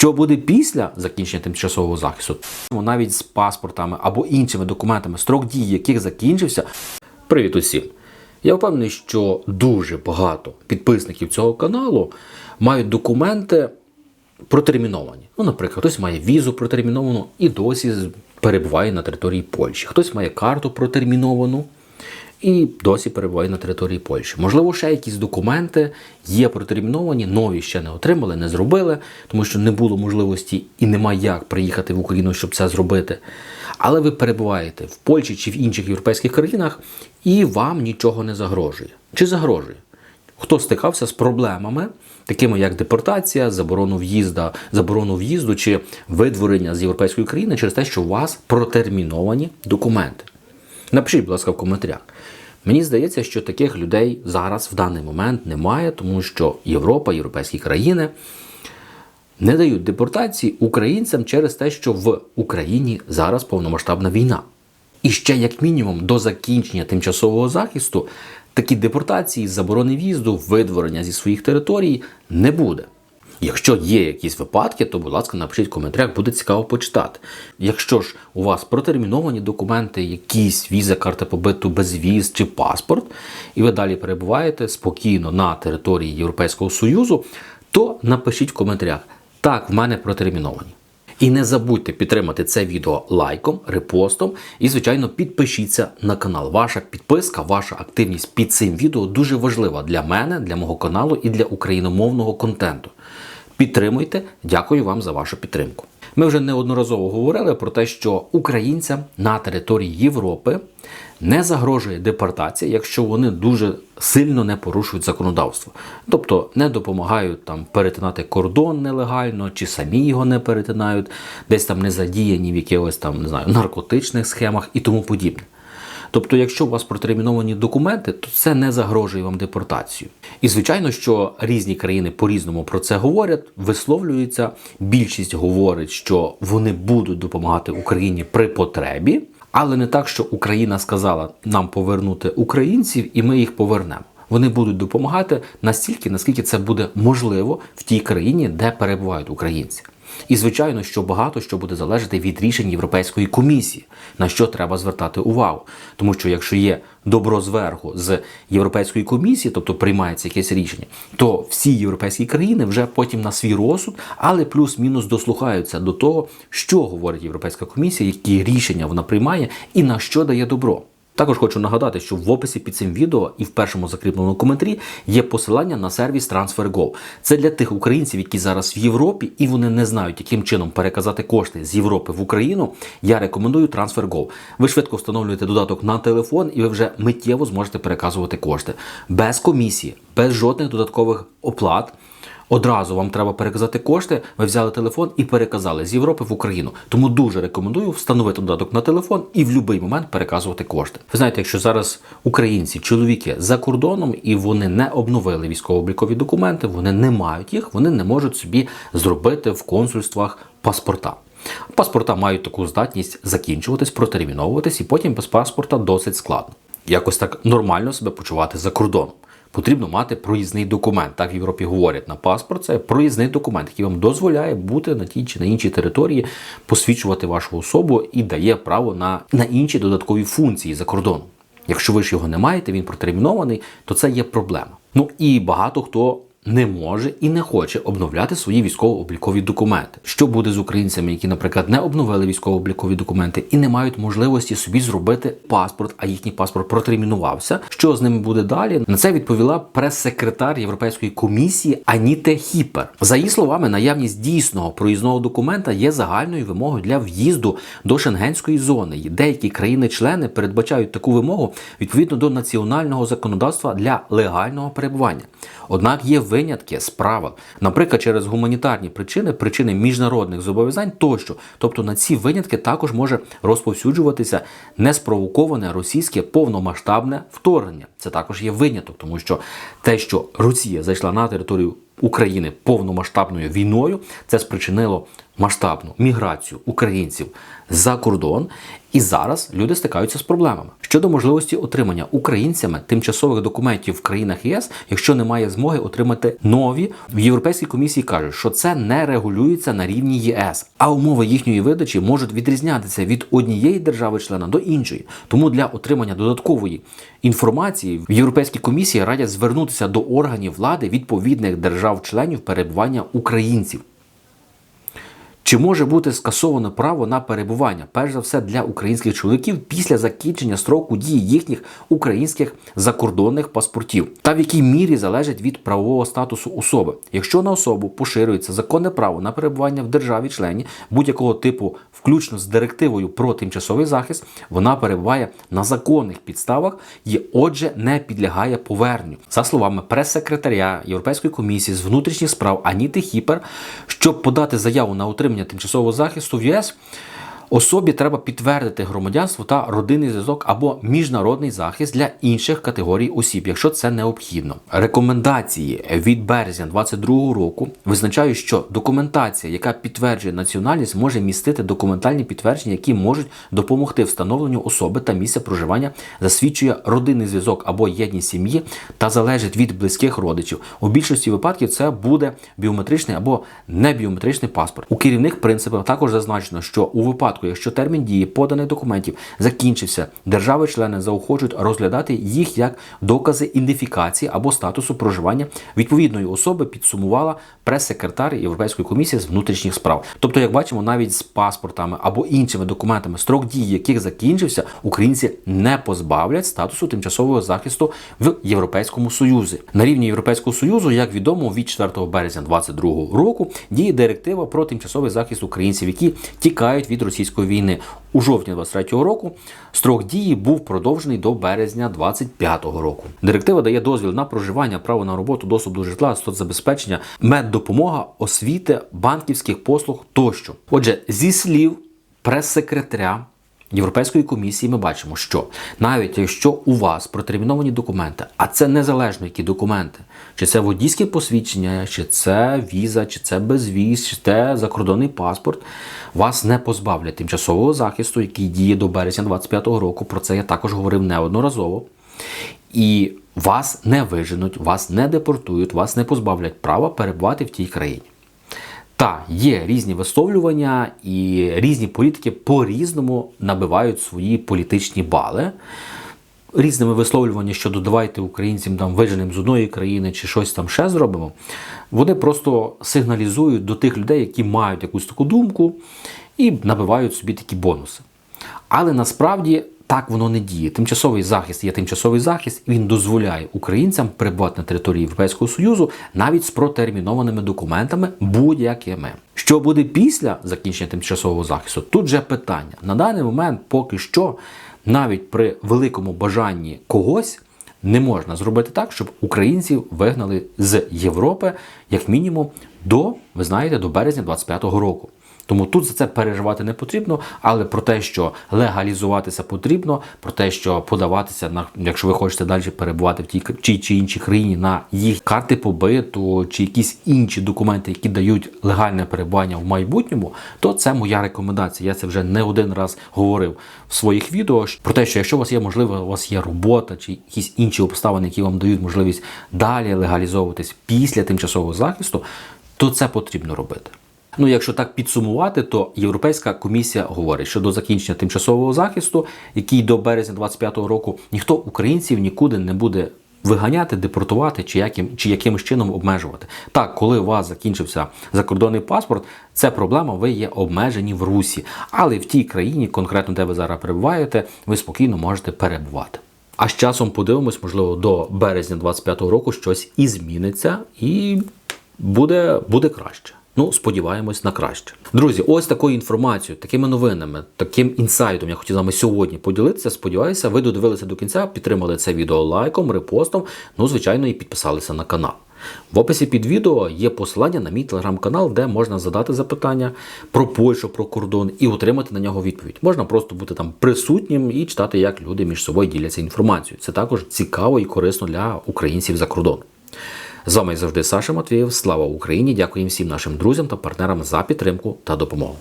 Що буде після закінчення тимчасового захисту? Навіть з паспортами або іншими документами, строк дії яких закінчився. Привіт усім! Я впевнений, що дуже багато підписників цього каналу мають документи протерміновані. Ну, наприклад, хтось має візу протерміновану і досі перебуває на території Польщі. Хтось має карту протерміновану і досі перебуває на території Польщі. Можливо, ще якісь документи є протерміновані, нові ще не отримали, не зробили, тому що не було можливості і немає як приїхати в Україну, щоб це зробити. Але ви перебуваєте в Польщі чи в інших європейських країнах, і вам нічого не загрожує. Чи загрожує? Хто стикався з проблемами, такими як депортація, заборону в'їзда, заборону в'їзду чи видворення з європейської країни через те, що у вас протерміновані документи? Напишіть, будь ласка, в коментарях. Мені здається, що таких людей зараз в даний момент немає, тому що Європа, європейські країни не дають депортації українцям через те, що в Україні зараз повномасштабна війна. І ще як мінімум до закінчення тимчасового захисту такі депортації, заборони в'їзду, видворення зі своїх територій не буде. Якщо є якісь випадки, то, будь ласка, напишіть в коментарях, буде цікаво почитати. Якщо ж у вас протерміновані документи, якісь віза, карта побиту, безвіз чи паспорт, і ви далі перебуваєте спокійно на території Європейського Союзу, то напишіть в коментарях, так, в мене протерміновані. І не забудьте підтримати це відео лайком, репостом і, звичайно, підпишіться на канал. Ваша підписка, ваша активність під цим відео дуже важлива для мене, для мого каналу і для україномовного контенту. Підтримуйте, дякую вам за вашу підтримку. Ми вже неодноразово говорили про те, що українцям на території Європи не загрожує депортація, якщо вони дуже сильно не порушують законодавство, тобто не допомагають там перетинати кордон нелегально, чи самі його не перетинають, десь там не задіяні в якихось там не знаю наркотичних схемах і тому подібне. Тобто, якщо у вас протерміновані документи, то це не загрожує вам депортацію. І звичайно, що різні країни по-різному про це говорять, висловлюються. Більшість говорить, що вони будуть допомагати Україні при потребі, але не так, що Україна сказала нам повернути українців, і ми їх повернемо. Вони будуть допомагати настільки, наскільки це буде можливо в тій країні, де перебувають українці. І звичайно, що багато що буде залежати від рішень Європейської комісії, на що треба звертати увагу. Тому що якщо є добро зверху з Європейської комісії, тобто приймається якесь рішення, то всі європейські країни вже потім на свій розсуд, але плюс-мінус дослухаються до того, що говорить Європейська комісія, які рішення вона приймає і на що дає добро. Також хочу нагадати, що в описі під цим відео і в першому закріпленому коментарі є посилання на сервіс TransferGo. Це для тих українців, які зараз в Європі і вони не знають, яким чином переказати кошти з Європи в Україну. Я рекомендую TransferGo. Ви швидко встановлюєте додаток на телефон, і ви вже миттєво зможете переказувати кошти без комісії, без жодних додаткових оплат. Одразу вам треба переказати кошти. Ви взяли телефон і переказали з Європи в Україну. Тому дуже рекомендую встановити додаток на телефон і в будь-який момент переказувати кошти. Ви знаєте, якщо зараз українці, чоловіки за кордоном і вони не обновили військово-облікові документи, вони не мають їх, вони не можуть собі зробити в консульствах паспорта. Паспорта мають таку здатність закінчуватись, протерміновуватись, і потім без паспорта досить складно. Якось так нормально себе почувати за кордоном. Потрібно мати проїзний документ. Так в Європі говорять на паспорт. Це проїзний документ, який вам дозволяє бути на тій чи на іншій території, посвідчувати вашу особу і дає право на, на інші додаткові функції за кордоном. Якщо ви ж його не маєте, він протермінований, то це є проблема. Ну і багато хто не може і не хоче обновляти свої військово-облікові документи. Що буде з українцями, які, наприклад, не обновили військово-облікові документи і не мають можливості собі зробити паспорт, а їхній паспорт протермінувався? Що з ними буде далі? На це відповіла прес-секретар Європейської комісії Аніте Хіпер. За її словами, наявність дійсного проїзного документа є загальною вимогою для в'їзду до шенгенської зони. Деякі країни-члени передбачають таку вимогу відповідно до національного законодавства для легального перебування. Однак є винятки з правил, наприклад, через гуманітарні причини, причини міжнародних зобов'язань тощо. Тобто на ці винятки також може розповсюджуватися неспровоковане російське повномасштабне вторгнення. Це також є виняток, тому що те, що Росія зайшла на територію України повномасштабною війною, це спричинило масштабну міграцію українців за кордон, і зараз люди стикаються з проблемами щодо можливості отримання українцями тимчасових документів в країнах ЄС, якщо немає змоги отримати нові в Європейській комісії кажуть, що це не регулюється на рівні ЄС, а умови їхньої видачі можуть відрізнятися від однієї держави-члена до іншої. Тому для отримання додаткової інформації в Європейській комісії радять звернутися до органів влади відповідних держав-членів перебування українців. Чи може бути скасовано право на перебування, перш за все для українських чоловіків після закінчення строку дії їхніх українських закордонних паспортів, та в якій мірі залежить від правового статусу особи, якщо на особу поширюється законне право на перебування в державі-члені будь-якого типу, включно з директивою про тимчасовий захист, вона перебуває на законних підставах і, отже, не підлягає поверненню. За словами прес-секретаря Європейської комісії з внутрішніх справ Аніти Хіпер, щоб подати заяву на отримання тимчасового захисту в ЄС. Особі треба підтвердити громадянство та родинний зв'язок або міжнародний захист для інших категорій осіб, якщо це необхідно. Рекомендації від березня 2022 року визначають, що документація, яка підтверджує національність, може містити документальні підтвердження, які можуть допомогти встановленню особи та місця проживання, засвідчує родинний зв'язок або єдність сім'ї та залежить від близьких родичів. У більшості випадків це буде біометричний або небіометричний паспорт. У керівних принципах також зазначено, що у випадку, якщо термін дії поданих документів закінчився, держави-члени заохочують розглядати їх як докази ідентифікації або статусу проживання відповідної особи, підсумувала прес-секретар Європейської комісії з внутрішніх справ. Тобто, як бачимо, навіть з паспортами або іншими документами, строк дії яких закінчився, українці не позбавлять статусу тимчасового захисту в Європейському Союзі. На рівні Європейського Союзу, як відомо, від 4 березня 2022 року діє директива про тимчасовий захист українців, які тікають від російської війни. У жовтні 23-го року строк дії був продовжений до березня 25-го року. Директива дає дозвіл на проживання, право на роботу, доступ до житла, соцзабезпечення, меддопомога, освіти, банківських послуг тощо. Отже, зі слів прес-секретаря Європейської комісії ми бачимо, що навіть якщо у вас протерміновані документи, а це незалежно які документи, чи це водійське посвідчення, чи це віза, чи це безвіз, чи це закордонний паспорт, вас не позбавлять тимчасового захисту, який діє до березня 25-го року. Про це я також говорив неодноразово. І вас не виженуть, вас не депортують, вас не позбавлять права перебувати в тій країні. Та є різні висловлювання, і різні політики по-різному набивають свої політичні бали. Різними висловлюваннями щодо давайте українцям там виженемо з одної країни чи щось там ще зробимо. Вони просто сигналізують до тих людей, які мають якусь таку думку, і набивають собі такі бонуси. Але насправді так воно не діє. Тимчасовий захист є тимчасовий захист, і він дозволяє українцям перебувати на території Європейського Союзу навіть з протермінованими документами будь-якими. Що буде після закінчення тимчасового захисту? Тут же питання. На даний момент поки що, навіть при великому бажанні когось. Не можна зробити так, щоб українців вигнали з Європи як мінімум до, ви знаєте, до березня 25-го року. Тому тут за це переживати не потрібно, але про те, що легалізуватися потрібно, про те, що подаватися на, якщо ви хочете далі перебувати в тій чи, чи іншій країні на їх карти побиту, чи якісь інші документи, які дають легальне перебування в майбутньому, то це моя рекомендація. Я це вже не один раз говорив в своїх відео про те, що якщо у вас є можливо, у вас є робота чи якісь інші обставини, які вам дають можливість далі легалізовуватись після тимчасового захисту, то це потрібно робити. Ну, якщо так підсумувати, то Європейська комісія говорить, що до закінчення тимчасового захисту, який до березня 25-го року ніхто українців нікуди не буде виганяти, депортувати чи яким чи якимось чином обмежувати. Так, коли у вас закінчився закордонний паспорт, це проблема, ви є обмежені в русі, але в тій країні, конкретно де ви зараз перебуваєте, ви спокійно можете перебувати. А з часом подивимось, можливо, до березня 25-го року щось і зміниться, і буде, буде краще. Ну, сподіваємось на краще. Друзі, ось такою інформацією, такими новинами, таким інсайтом я хотів з вами сьогодні поділитися. Сподіваюся, ви додивилися до кінця, підтримали це відео лайком, репостом, ну, звичайно, і підписалися на канал. В описі під відео є посилання на мій телеграм-канал, де можна задати запитання про Польщу, про кордон і отримати на нього відповідь. Можна просто бути там присутнім і читати, як люди між собою діляться інформацією. Це також цікаво і корисно для українців за кордоном. З вами завжди Саша Матвієв. Слава Україні! Дякую всім нашим друзям та партнерам за підтримку та допомогу.